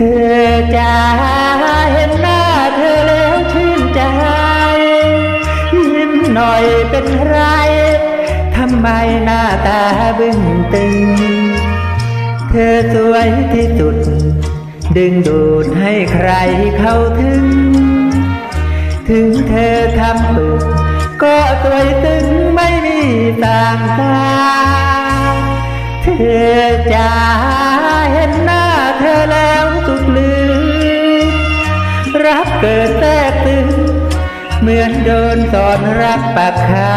อจ้เห็นหน้าเธอแล้วชื่นใจ ยิ้มหน่อยเป็นไรทำไมหน้าตาบึ้งตึง เธอสวยที่สุด ดึงดูดให้ใครเข้าถึง ถึงเธอทำปึกก็สวยตึงไม่มีต่างตา อจะเห็นหน้าเธอแล้วสุดลืมรักเกิดแทรกตึงเหมือนโดนสอนรักปากคา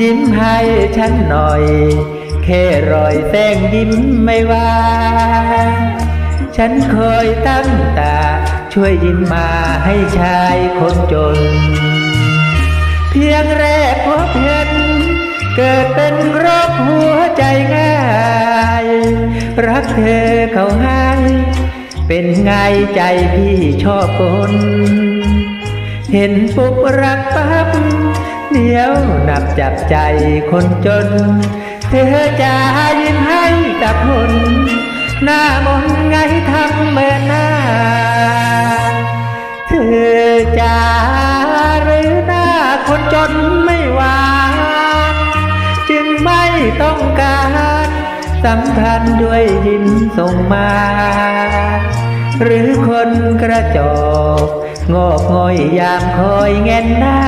ยิ้มให้ฉันหน่อย แค่รอยแสงยิ้มไม่ว่า ฉันคอยตั้งตา ช่วยยิ้มมาให้ชายคนจน เพียงแรกพบเห็น เกิดเป็นโรคหัวใจง่าย รักเธอเขาให้เป็นไงใจพี่ชอบคนเห็นปุ๊บรักปั๊บเดี๋ยวนับจับใจคนจน เธอจะยิ้มให้กับคนหน้ามนไงทำเหมือนหน้า เธอจะหรือหน้าคนจนไม่หวา ต้องการสัมพันธ์ด้วยยินส่งมา หรือคนกระจอกงอกงอยยามคอยเงินหน้า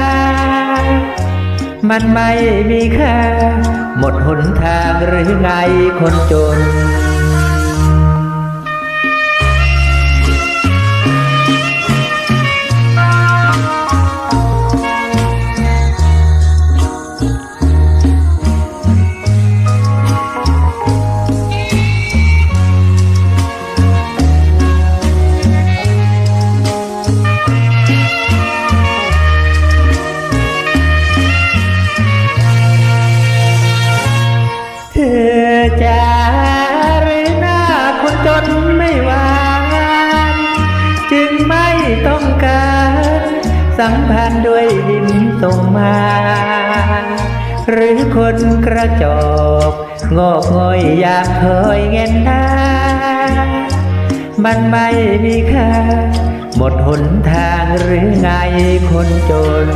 มันไม่มีค่า หมดหนทางหรือไงคนจน เธอจะหรือหน้าคนจนไม่หวานจึงไม่ต้องการ สัมพันธ์ด้วยดินส่งมา หรือคนกระจอกงอกงอยอยากคอยเงินหน้า มันไม่มีค่า หมดหนทางหรือไงคนจน